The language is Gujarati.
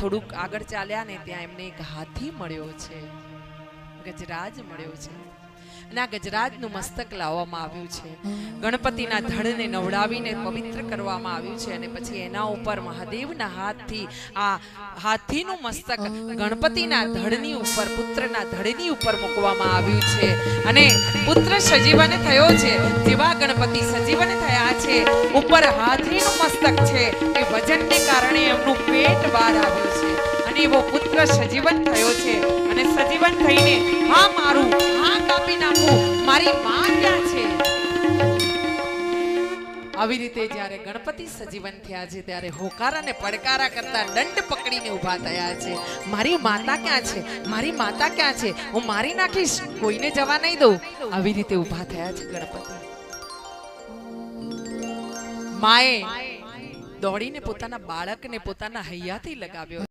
થોડુંક આગળ ચાલ્યા ને ત્યાં એમને એક હાથી મળ્યો છે. ગજરાજ મળ્યો છે. અને આ ગજરાજનું મસ્તક લાવવામાં આવ્યું છે. ગણપતિના ધડને નવડાવીને પવિત્ર કરવામાં આવ્યું છે અને પછી એના ઉપર મહાદેવના હાથથી આ હાથીનું મસ્તક ગણપતિના ધડની ઉપર, પુત્રના ધડની ઉપર મૂકવામાં આવ્યું છે. અને પુત્ર સજીવન થયો છે. જેવા ગણપતિ સજીવન થયા છે. ઉપર હાથીનું મસ્તક છે. એ વજનને કારણે પેટ બહાર આવ્યું છે. અને એવો પુત્ર સજીવન થયો છે. અને સજીવન થઈને હા મારું, હા કાપી નાખું. મારી માં ક્યાં છે? આવી રીતે જ્યારે ગણપતિ સજીવન થયા છે, ત્યારે હોકારા પડકારા કરતા દંડ પકડીને ઊભા થયા છે. મારી માતા ક્યાં છે? મારી માતા ક્યાં છે? હું મારી નાખીશ? કોઈને જવા નહીં દઉં. આવી રીતે ઊભા થયા છે ગણપતિ. માએ દોડીને પોતાના બાળકને પોતાના હૈયાથી લગાવ્યો.